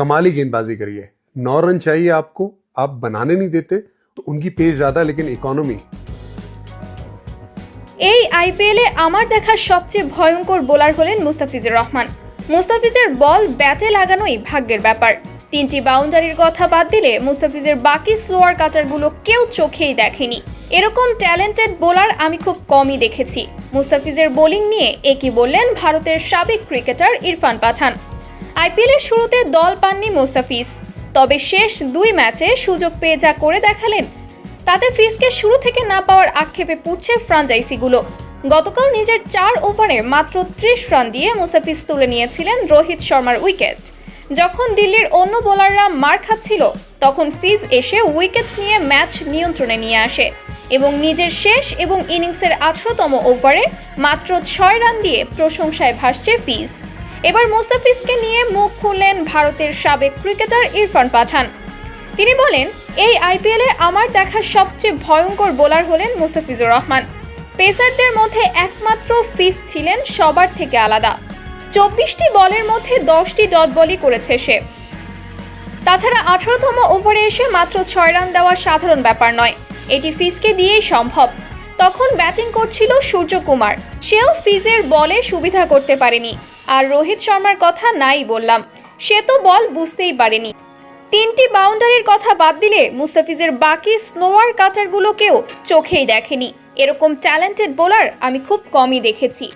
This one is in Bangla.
कमाली गेंदबाजी करी है नौ रन चाहिए आपको आप बनाने नहीं देते तो उनकी पेस ज्यादा लेकिन इकोनॉमी এই আইপিএলে আমার দেখা সবচেয়ে ভয়ঙ্কর বোলার হলেন মুস্তাফিজুর রহমান মুস্তাফিজের বল ব্যাটে লাগানোই ভাগ্যের ব্যাপার তিনটি বাউন্ডারির কথা বাদ দিলে মুস্তাফিজের বাকি স্লোয়ার কাটারগুলো কেউ চোখেই দেখেনি এরকম ট্যালেন্টেড বোলার আমি খুব কমই দেখেছি মুস্তাফিজের বোলিং নিয়ে একই বললেন ভারতের সাবেক ক্রিকেটার ইরফান পাঠান আইপিএলের শুরুতে দল পাননি মোস্তাফিজ, তবে শেষ দুই ম্যাচে সুযোগ পেয়ে যা করে দেখালেন। তাতে ফিসকে শুরু থেকে না পাওয়ার আক্ষেপে পুড়ছে ফ্রাঞ্চাইজিগুলো। গতকাল নিজের চার ওভারে মাত্র ত্রিশ রান দিয়ে মুসাফিজ তুলে নিয়েছিলেন রোহিত শর্মার উইকেট। যখন দিল্লির অন্য বোলাররা মার খাচ্ছিল, তখন ফিজ এসে উইকেট নিয়ে ম্যাচ নিয়ন্ত্রণে নিয়ে আসে এবং নিজের শেষ এবং ইনিংসের আঠারোতম ওভারে মাত্র ছয় রান দিয়ে প্রশংসায় ভাসছে ফিজ। এবার মুস্তাফিজকে নিয়ে মুখ খুললেন ভারতের সাবেক ক্রিকেটার ইরফান পাঠান। তিনি বলেন, এই আইপিএলে আমার দেখা সবচেয়ে ভয়ঙ্কর বোলার হলেন মুস্তাফিজুর রহমান। পেসারদের মধ্যে একমাত্র ফিস ছিলেন সবার থেকে আলাদা। চব্বিশটি বলের মধ্যে দশটি ডট বলই করেছে সে। তাছাড়া আঠারোতম ওভারে এসে মাত্র ছয় রান দেওয়া সাধারণ ব্যাপার নয়। এটি ফিসকে দিয়েই সম্ভব। তখন ব্যাটিং করছিল সূর্যকুমার। সেও ফিজের বলে সুবিধা করতে পারেনি। আর রোহিত শর্মার কথা নাই বললাম। সে তো বল বুঝতেই পারেনি। তিনটি বাউন্ডারির কথা বাদ দিলে মুস্তাফিজের বাকি স্লোয়ার কাটারগুলোকেও চোখেই দেখেনি। এরকম ট্যালেন্টেড বোলার আমি খুব কমই দেখেছি।